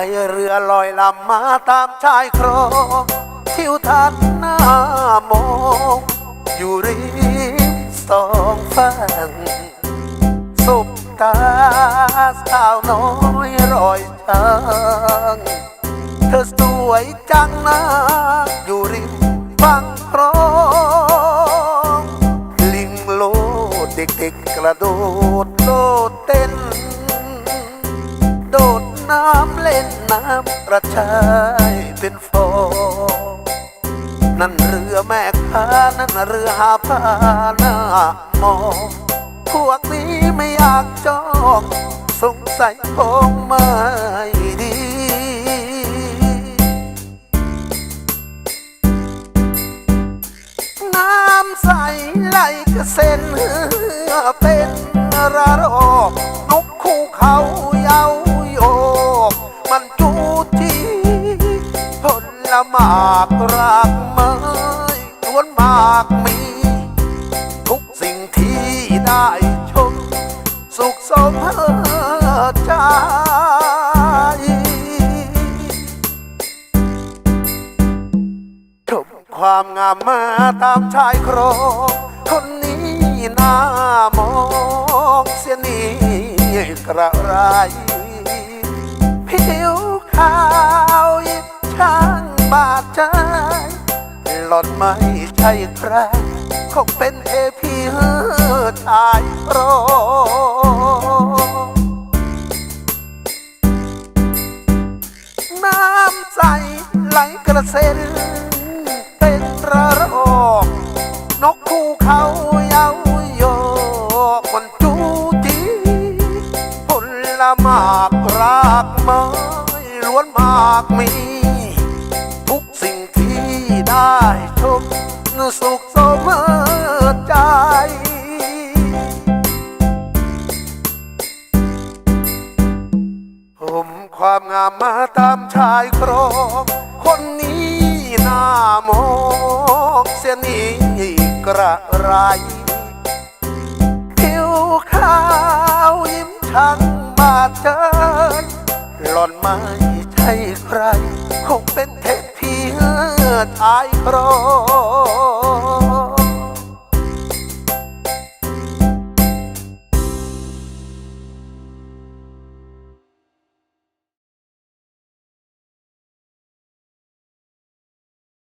ายเรือลอยลำมาตามชายโครงทิวทัศน์หน้ามองอยู่ริมสองฝั่งสุบตาสาวน้อยรอยช้างเธอสวยจังนะอยู่ริมฝั่งคลองลิงโลดเด็กๆกระโดดโลดเต้น โดด น้ำเล่นน้ำกระชายเป็นฟองนั่นเรือแม่ค้านั่นเรือหาผ้าหน้ามองพวกนี้ไม่อยากจองสงสัยคงไม่ดีน้ำใสไหลกระเซ็นเป็นระรอกนกคู่เขา หมากรากไม้ล้วนมากมี ทุกสิ่งที่ได้ชม สุขสมใจชมความงามมาตามชายโครงคนนี้น่ามองเสียนี่กระไร หลอนไม่ใช่ใครคงเป็นเทพีเฮอชายโรน้ำใสไหลกระเซ็นเป็นระรอกนกคู่เขาเย้าโยกมันจูจีผลหมากรากไม้ล้วนมากมี ได้ชมสุขสมใจ ผมความงามมาตามชายโครงคนนี้น่ามองเสียนี่กระไรผิวขาวยิ้มช่างบาดเจยหล่อนไม่ใช่ใครคงเป็น ดอายโครง